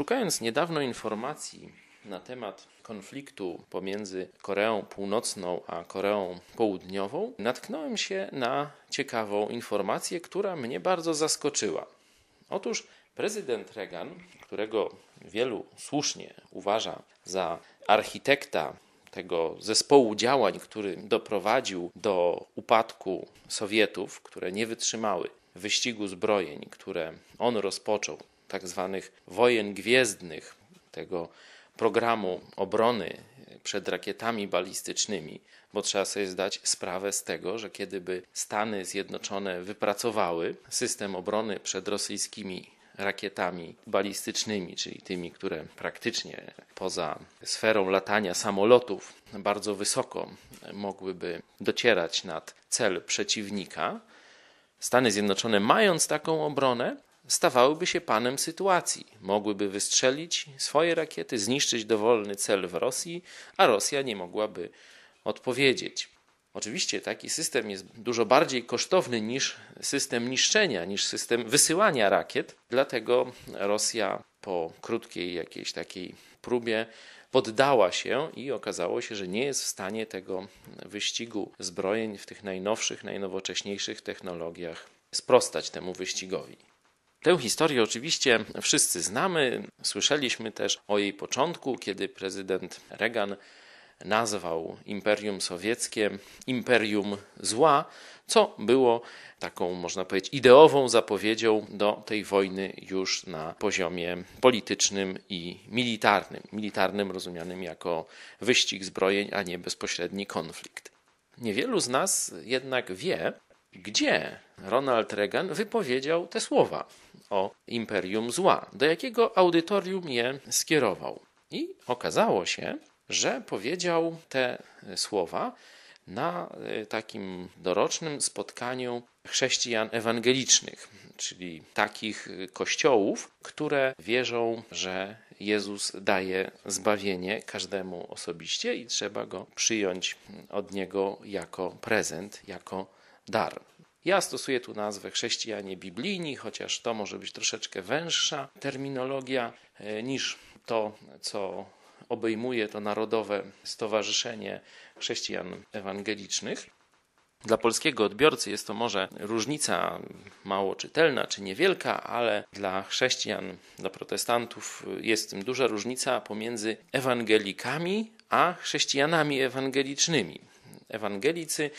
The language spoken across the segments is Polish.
Szukając niedawno informacji na temat konfliktu pomiędzy Koreą Północną a Koreą Południową, natknąłem się na ciekawą informację, która mnie bardzo zaskoczyła. Otóż prezydent Reagan, którego wielu słusznie uważa za architekta tego zespołu działań, który doprowadził do upadku Sowietów, które nie wytrzymały wyścigu zbrojeń, które on rozpoczął, tak zwanych wojen gwiezdnych, tego programu obrony przed rakietami balistycznymi, bo trzeba sobie zdać sprawę z tego, że kiedyby Stany Zjednoczone wypracowały system obrony przed rosyjskimi rakietami balistycznymi, czyli tymi, które praktycznie poza sferą latania samolotów bardzo wysoko mogłyby docierać nad cel przeciwnika. Stany Zjednoczone, mając taką obronę, stawałyby się panem sytuacji. Mogłyby wystrzelić swoje rakiety, zniszczyć dowolny cel w Rosji, a Rosja nie mogłaby odpowiedzieć. Oczywiście taki system jest dużo bardziej kosztowny niż system niszczenia, niż system wysyłania rakiet, dlatego Rosja po krótkiej jakiejś takiej próbie poddała się i okazało się, że nie jest w stanie tego wyścigu zbrojeń w tych najnowszych, najnowocześniejszych technologiach sprostać temu wyścigowi. Tę historię oczywiście wszyscy znamy. Słyszeliśmy też o jej początku, kiedy prezydent Reagan nazwał Imperium Sowieckie Imperium Zła, co było taką, można powiedzieć, ideową zapowiedzią do tej wojny już na poziomie politycznym i militarnym. Militarnym rozumianym jako wyścig zbrojeń, a nie bezpośredni konflikt. Niewielu z nas jednak wie, gdzie Ronald Reagan wypowiedział te słowa o imperium zła, do jakiego audytorium je skierował. I okazało się, że powiedział te słowa na e, takim dorocznym spotkaniu chrześcijan ewangelicznych, czyli takich kościołów, które wierzą, że Jezus daje zbawienie każdemu osobiście i trzeba go przyjąć od niego jako prezent, jako dar. Ja stosuję tu nazwę chrześcijanie biblijni, chociaż to może być troszeczkę węższa terminologia e, niż to, co obejmuje to Narodowe Stowarzyszenie Chrześcijan Ewangelicznych. Dla polskiego odbiorcy jest to może różnica mało czytelna czy niewielka, ale dla chrześcijan, dla protestantów jest tym duża różnica pomiędzy ewangelikami a chrześcijanami ewangelicznymi. Ewangelicy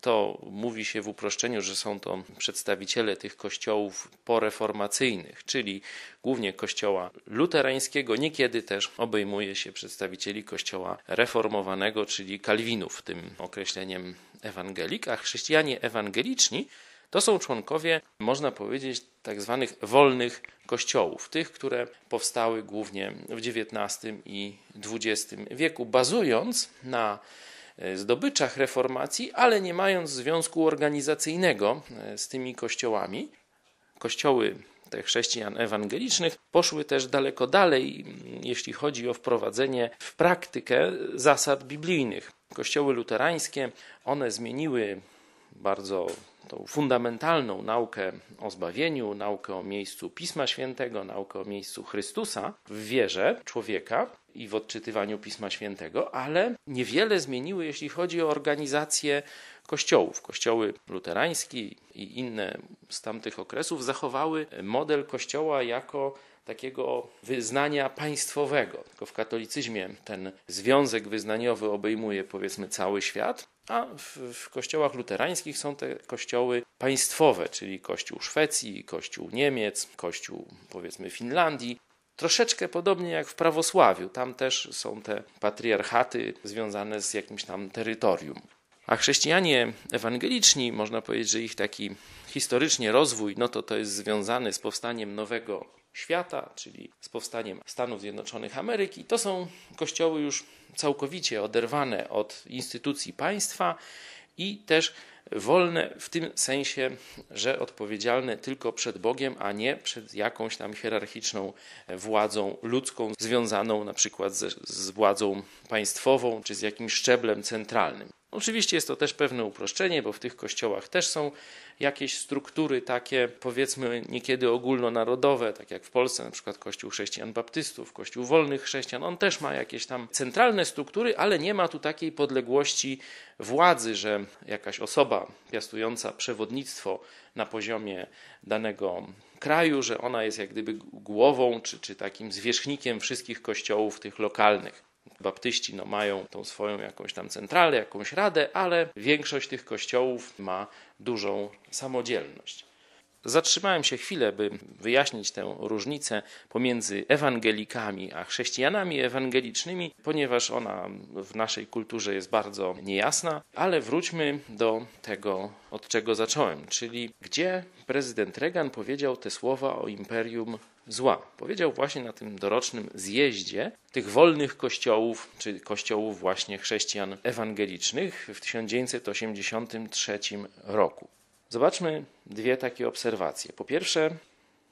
to mówi się w uproszczeniu, że są to przedstawiciele tych kościołów poreformacyjnych, czyli głównie kościoła luterańskiego, niekiedy też obejmuje się przedstawicieli kościoła reformowanego, czyli kalwinów, tym określeniem ewangelik, a chrześcijanie ewangeliczni to są członkowie, można powiedzieć, tak zwanych wolnych kościołów, tych, które powstały głównie w XIX i XX wieku, bazując na zdobyczach reformacji, ale nie mając związku organizacyjnego e, z tymi kościołami. Kościoły te chrześcijan ewangelicznych poszły też daleko dalej, jeśli chodzi o wprowadzenie w praktykę zasad biblijnych. Kościoły luterańskie, one zmieniły bardzo tą fundamentalną naukę o zbawieniu, naukę o miejscu Pisma Świętego, naukę o miejscu Chrystusa w wierze człowieka i w odczytywaniu Pisma Świętego, ale niewiele zmieniły, jeśli chodzi o organizację kościołów. Kościoły luterańskie i inne z tamtych okresów zachowały model kościoła jako takiego wyznania państwowego. Tylko w katolicyzmie ten związek wyznaniowy obejmuje powiedzmy cały świat, a w, w, kościołach luterańskich są te kościoły państwowe, czyli kościół Szwecji, kościół Niemiec, kościół powiedzmy Finlandii. Troszeczkę podobnie jak w prawosławiu, tam też są te patriarchaty związane z jakimś tam terytorium. A chrześcijanie ewangeliczni, można powiedzieć, że ich taki historycznie rozwój, no to to jest związany z powstaniem nowego świata, czyli z powstaniem Stanów Zjednoczonych Ameryki. To są kościoły już całkowicie oderwane od instytucji państwa i też wolne w tym sensie, że odpowiedzialne tylko przed Bogiem, a nie przed jakąś tam hierarchiczną władzą ludzką, związaną na przykład z, z władzą państwową czy z jakimś szczeblem centralnym. Oczywiście jest to też pewne uproszczenie, bo w tych kościołach też są jakieś struktury takie, powiedzmy, niekiedy ogólnonarodowe, tak jak w Polsce, na przykład Kościół Chrześcijan Baptystów, Kościół Wolnych Chrześcijan. On też ma jakieś tam centralne struktury, ale nie ma tu takiej podległości władzy, że jakaś osoba piastująca przewodnictwo na poziomie danego kraju, że ona jest jak gdyby głową czy, czy takim zwierzchnikiem wszystkich kościołów tych lokalnych. Baptyści no, mają tą swoją jakąś tam centralę, jakąś radę, ale większość tych kościołów ma dużą samodzielność. Zatrzymałem się chwilę, by wyjaśnić tę różnicę pomiędzy ewangelikami a chrześcijanami ewangelicznymi, ponieważ ona w naszej kulturze jest bardzo niejasna, ale wróćmy do tego, od czego zacząłem, czyli gdzie prezydent Reagan powiedział te słowa o imperium zła. Powiedział właśnie na tym dorocznym zjeździe tych wolnych kościołów, czy kościołów właśnie chrześcijan ewangelicznych w 1983 roku. Zobaczmy dwie takie obserwacje. Po pierwsze,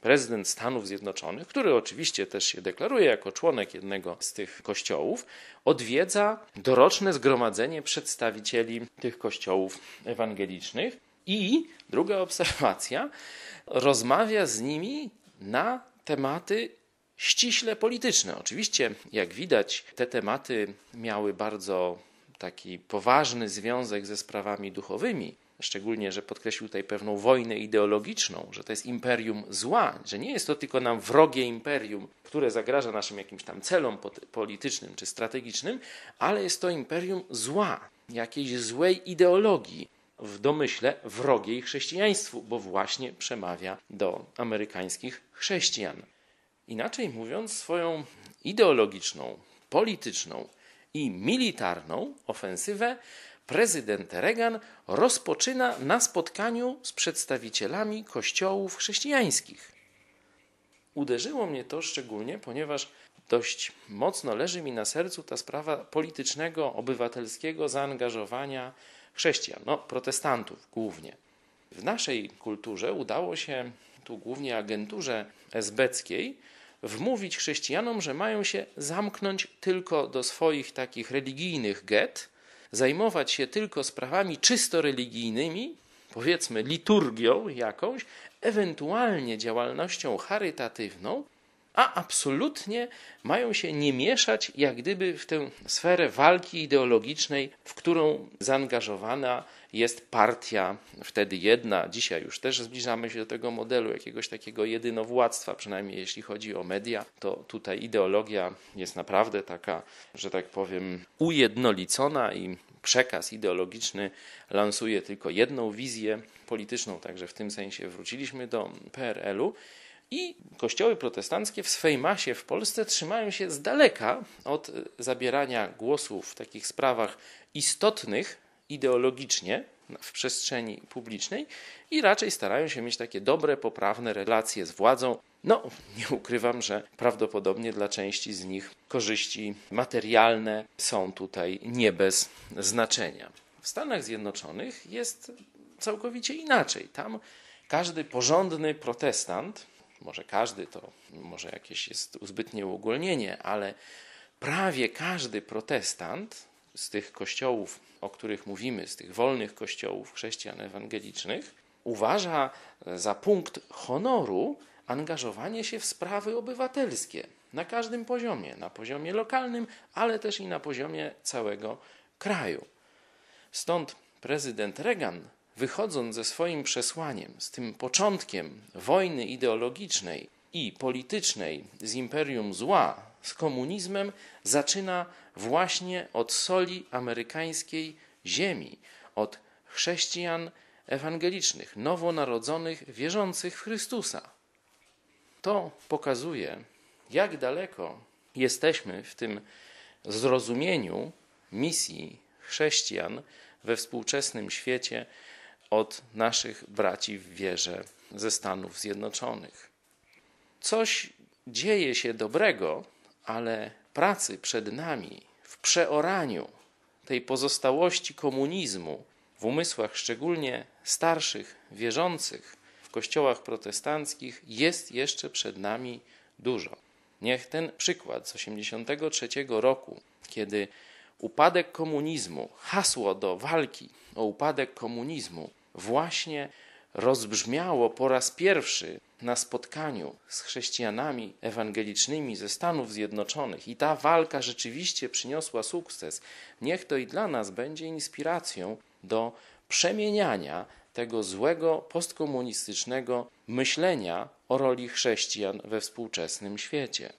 prezydent Stanów Zjednoczonych, który oczywiście też się deklaruje jako członek jednego z tych kościołów, odwiedza doroczne zgromadzenie przedstawicieli tych kościołów ewangelicznych i druga obserwacja, rozmawia z nimi na tematy ściśle polityczne. Oczywiście, jak widać, te tematy miały bardzo taki poważny związek ze sprawami duchowymi, szczególnie, że podkreślił tutaj pewną wojnę ideologiczną, że to jest imperium zła, że nie jest to tylko nam wrogie imperium, które zagraża naszym jakimś tam celom politycznym czy strategicznym, ale jest to imperium zła, jakiejś złej ideologii, w domyśle wrogiej chrześcijaństwu, bo właśnie przemawia do amerykańskich chrześcijan. Inaczej mówiąc, swoją ideologiczną, polityczną i militarną ofensywę prezydent Reagan rozpoczyna na spotkaniu z przedstawicielami kościołów chrześcijańskich. Uderzyło mnie to szczególnie, ponieważ dość mocno leży mi na sercu ta sprawa politycznego, obywatelskiego zaangażowania chrześcijan, no protestantów głównie. W naszej kulturze udało się, tu głównie agenturze esbeckiej, wmówić chrześcijanom, że mają się zamknąć tylko do swoich takich religijnych get, zajmować się tylko sprawami czysto religijnymi, powiedzmy liturgią jakąś, ewentualnie działalnością charytatywną, a absolutnie mają się nie mieszać jak gdyby w tę sferę walki ideologicznej, w którą zaangażowana jest partia, wtedy jedna, dzisiaj już też zbliżamy się do tego modelu jakiegoś takiego jedynowładztwa, przynajmniej jeśli chodzi o media, to tutaj ideologia jest naprawdę taka, że tak powiem, ujednolicona i przekaz ideologiczny lansuje tylko jedną wizję polityczną, także w tym sensie wróciliśmy do PRL-u. I kościoły protestanckie w swej masie w Polsce trzymają się z daleka od zabierania głosu w takich sprawach istotnych ideologicznie w przestrzeni publicznej i raczej starają się mieć takie dobre, poprawne relacje z władzą. No, nie ukrywam, że prawdopodobnie dla części z nich korzyści materialne są tutaj nie bez znaczenia. W Stanach Zjednoczonych jest całkowicie inaczej. Tam każdy porządny protestant, może każdy to może jakieś jest zbytnie uogólnienie, ale prawie każdy protestant z tych kościołów, o których mówimy, z tych wolnych kościołów chrześcijan ewangelicznych, uważa za punkt honoru angażowanie się w sprawy obywatelskie na każdym poziomie, na poziomie lokalnym, ale też i na poziomie całego kraju. Stąd prezydent Reagan, wychodząc ze swoim przesłaniem, z tym początkiem wojny ideologicznej i politycznej z imperium zła, z komunizmem, zaczyna właśnie od soli amerykańskiej ziemi, od chrześcijan ewangelicznych, nowonarodzonych, wierzących w Chrystusa. To pokazuje, jak daleko jesteśmy w tym zrozumieniu misji chrześcijan we współczesnym świecie od naszych braci w wierze ze Stanów Zjednoczonych. Coś dzieje się dobrego, ale pracy przed nami w przeoraniu tej pozostałości komunizmu w umysłach szczególnie starszych wierzących w kościołach protestanckich jest jeszcze przed nami dużo. Niech ten przykład z 1983 roku, kiedy upadek komunizmu, hasło do walki o upadek komunizmu właśnie rozbrzmiało po raz pierwszy na spotkaniu z chrześcijanami ewangelicznymi ze Stanów Zjednoczonych i ta walka rzeczywiście przyniosła sukces, niech to i dla nas będzie inspiracją do przemieniania tego złego postkomunistycznego myślenia o roli chrześcijan we współczesnym świecie.